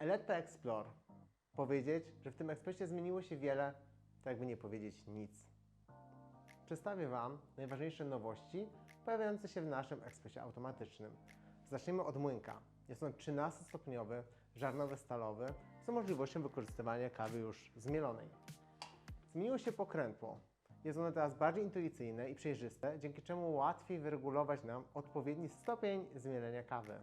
Eletta Explore. Powiedzieć, że w tym ekspresie zmieniło się wiele, to jakby nie powiedzieć nic. Przedstawię Wam najważniejsze nowości pojawiające się w naszym ekspresie automatycznym. Zaczniemy od młynka. Jest on 13-stopniowy, żarnowy stalowy z możliwością wykorzystywania kawy już zmielonej. Zmieniło się pokrętło. Jest ono teraz bardziej intuicyjne i przejrzyste, dzięki czemu łatwiej wyregulować nam odpowiedni stopień zmielenia kawy.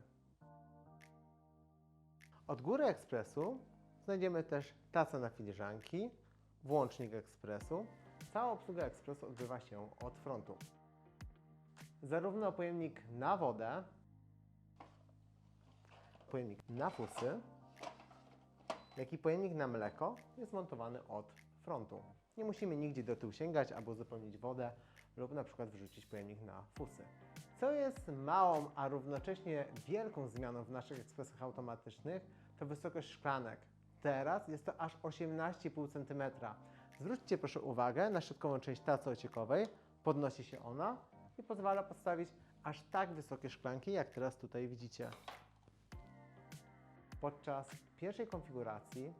Od góry ekspresu znajdziemy też tacę na filiżanki, włącznik ekspresu. Cała obsługa ekspresu odbywa się od frontu. Zarówno pojemnik na wodę, pojemnik na fusy, jak i pojemnik na mleko jest montowany od frontu. Nie musimy nigdzie do tyłu sięgać, aby uzupełnić wodę lub na przykład wrzucić pojemnik na fusy. Co jest małą, a równocześnie wielką zmianą w naszych ekspresach automatycznych, to wysokość szklanek. Teraz jest to aż 18,5 cm. Zwróćcie proszę uwagę na środkową część tacy ociekowej. Podnosi się ona i pozwala postawić aż tak wysokie szklanki, jak teraz tutaj widzicie. Podczas pierwszej konfiguracji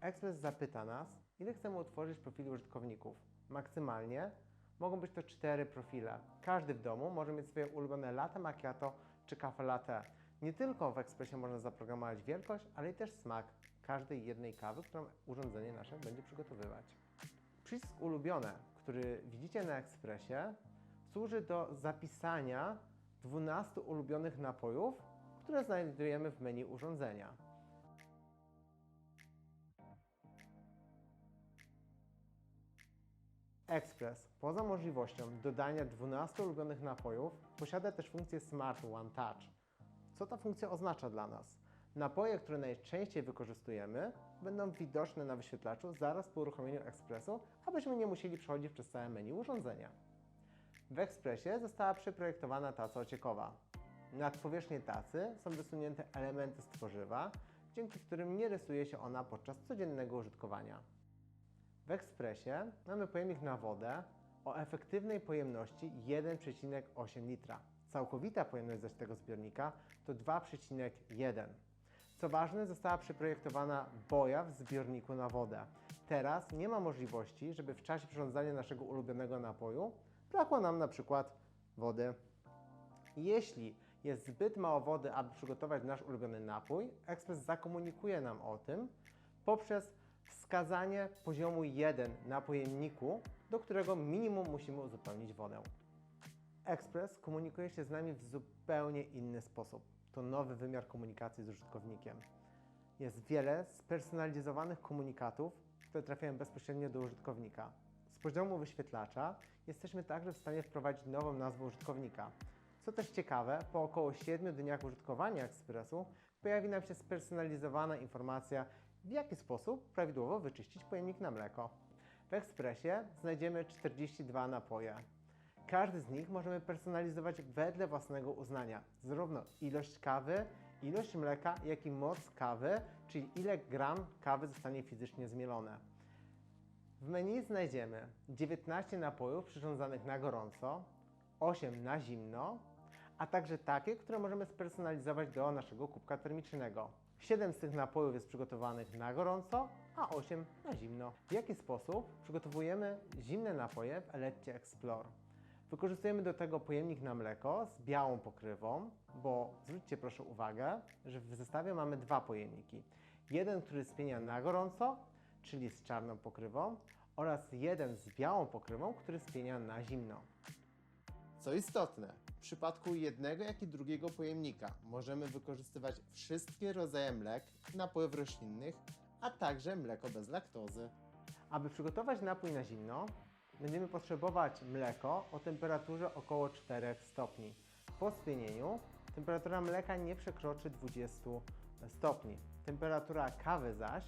Express zapyta nas, ile chcemy utworzyć profili użytkowników. Maksymalnie mogą być to cztery profile. Każdy w domu może mieć swoje ulubione latte macchiato czy cafe latte. Nie tylko w Expressie można zaprogramować wielkość, ale i też smak każdej jednej kawy, którą urządzenie nasze będzie przygotowywać. Przycisk ulubione, który widzicie na Expressie, służy do zapisania 12 ulubionych napojów, które znajdujemy w menu urządzenia. Express, poza możliwością dodania 12 ulubionych napojów, posiada też funkcję Smart One Touch. Co ta funkcja oznacza dla nas? Napoje, które najczęściej wykorzystujemy, będą widoczne na wyświetlaczu zaraz po uruchomieniu Expressu, abyśmy nie musieli przechodzić przez całe menu urządzenia. W Expressie została przeprojektowana taca ociekowa. Nad powierzchnię tacy są wysunięte elementy z tworzywa, dzięki którym nie rysuje się ona podczas codziennego użytkowania. W Expressie mamy pojemnik na wodę o efektywnej pojemności 1,8 litra. Całkowita pojemność zaś tego zbiornika to 2,1. Co ważne, została przeprojektowana boja w zbiorniku na wodę. Teraz nie ma możliwości, żeby w czasie przyrządzania naszego ulubionego napoju brakło nam na przykład wody. Jeśli jest zbyt mało wody, aby przygotować nasz ulubiony napój, Express zakomunikuje nam o tym poprzez wskazanie poziomu 1 na pojemniku, do którego minimum musimy uzupełnić wodę. Express komunikuje się z nami w zupełnie inny sposób. To nowy wymiar komunikacji z użytkownikiem. Jest wiele spersonalizowanych komunikatów, które trafiają bezpośrednio do użytkownika. Z poziomu wyświetlacza jesteśmy także w stanie wprowadzić nową nazwę użytkownika. Co też ciekawe, po około 7 dniach użytkowania Expressu pojawi nam się spersonalizowana informacja, w jaki sposób prawidłowo wyczyścić pojemnik na mleko. W Expressie znajdziemy 42 napoje. Każdy z nich możemy personalizować wedle własnego uznania. Zarówno ilość kawy, ilość mleka, jak i moc kawy, czyli ile gram kawy zostanie fizycznie zmielone. W menu znajdziemy 19 napojów przyrządzanych na gorąco, 8 na zimno, a także takie, które możemy spersonalizować do naszego kubka termicznego. 7 z tych napojów jest przygotowanych na gorąco, a 8 na zimno. W jaki sposób przygotowujemy zimne napoje w Eletcie Explore? Wykorzystujemy do tego pojemnik na mleko z białą pokrywą, bo zwróćcie proszę uwagę, że w zestawie mamy dwa pojemniki. Jeden, który spienia na gorąco, czyli z czarną pokrywą, oraz jeden z białą pokrywą, który spienia na zimno. Co istotne, przypadku jednego jak i drugiego pojemnika możemy wykorzystywać wszystkie rodzaje mlek napojów roślinnych, a także mleko bez laktozy. Aby przygotować napój na zimno, będziemy potrzebować mleko o temperaturze około 4 stopni. Po spienieniu temperatura mleka nie przekroczy 20 stopni. Temperatura kawy zaś,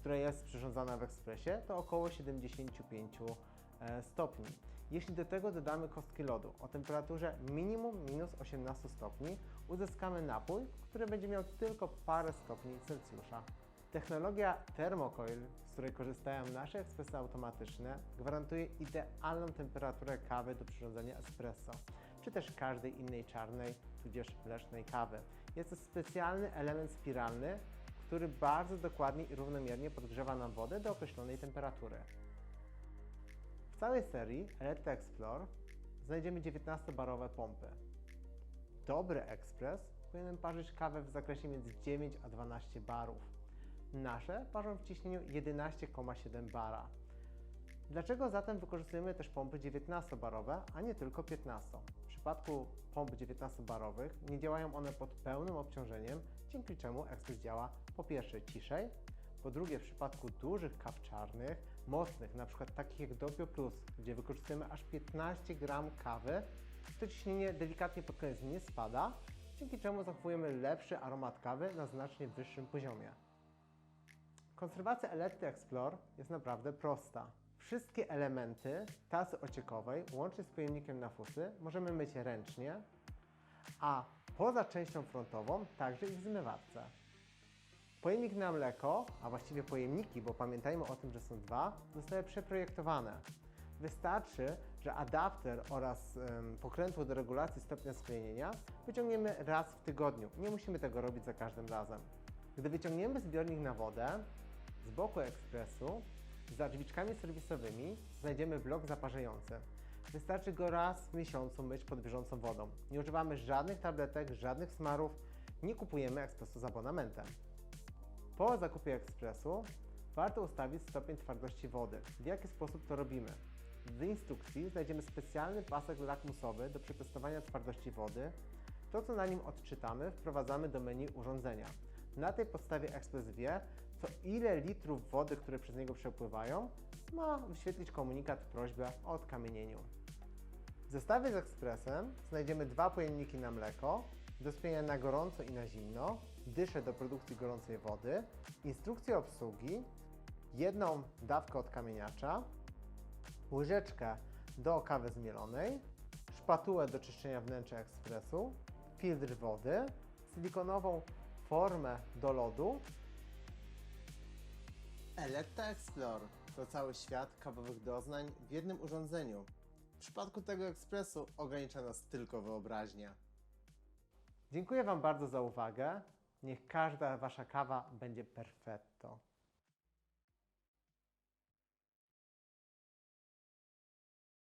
która jest przyrządzana w ekspresie, to około 75 e, stopni. Jeśli do tego dodamy kostki lodu o temperaturze minimum minus 18 stopni, uzyskamy napój, który będzie miał tylko parę stopni Celsjusza. Technologia Thermocoil, z której korzystają nasze ekspresy automatyczne, gwarantuje idealną temperaturę kawy do przyrządzenia espresso, czy też każdej innej czarnej, tudzież mlecznej kawy. Jest to specjalny element spiralny, który bardzo dokładnie i równomiernie podgrzewa nam wodę do określonej temperatury. Całej serii Elite Explore znajdziemy 19-barowe pompy. Dobry ekspres powinien parzyć kawę w zakresie między 9 a 12 barów. Nasze parzą w ciśnieniu 11,7 bara. Dlaczego zatem wykorzystujemy też pompy 19-barowe, a nie tylko 15? W przypadku pomp 19-barowych nie działają one pod pełnym obciążeniem, dzięki czemu ekspres działa po pierwsze ciszej, po drugie w przypadku dużych kaw czarnych, mocnych, przykład takich jak Doppio Plus, gdzie wykorzystujemy aż 15 gram kawy, to ciśnienie delikatnie pod koniec nie spada, dzięki czemu zachowujemy lepszy aromat kawy na znacznie wyższym poziomie. Konserwacja Electry Explore jest naprawdę prosta. Wszystkie elementy tasy ociekowej, łącznie z pojemnikiem na fusy, możemy myć ręcznie, a poza częścią frontową także i w zmywarce. Pojemnik na mleko, a właściwie pojemniki, bo pamiętajmy o tym, że są dwa, zostały przeprojektowane. Wystarczy, że adapter oraz em, pokrętło do regulacji stopnia sklejenia wyciągniemy raz w tygodniu. Nie musimy tego robić za każdym razem. Gdy wyciągniemy zbiornik na wodę, z boku ekspresu, za drzwiczkami serwisowymi znajdziemy blok zaparzający. Wystarczy go raz w miesiącu myć pod bieżącą wodą. Nie używamy żadnych tabletek, żadnych smarów, nie kupujemy ekspresu z abonamentem. Po zakupie ekspresu warto ustawić stopień twardości wody. W jaki sposób to robimy? W instrukcji znajdziemy specjalny pasek lakmusowy do przetestowania twardości wody. To, co na nim odczytamy, wprowadzamy do menu urządzenia. Na tej podstawie ekspres wie, co ile litrów wody, które przez niego przepływają, ma wyświetlić komunikat prośbę o odkamienieniu. W zestawie z ekspresem znajdziemy dwa pojemniki na mleko, do spienia na gorąco i na zimno, dyszę do produkcji gorącej wody, instrukcję obsługi, jedną dawkę odkamieniacza, łyżeczkę do kawy zmielonej, szpatułę do czyszczenia wnętrza ekspresu, filtr wody, silikonową formę do lodu Electa Explore to cały świat kawowych doznań w jednym urządzeniu. W przypadku tego ekspresu ogranicza nas tylko wyobraźnia. Dziękuję Wam bardzo za uwagę. Niech każda Wasza kawa będzie perfetto.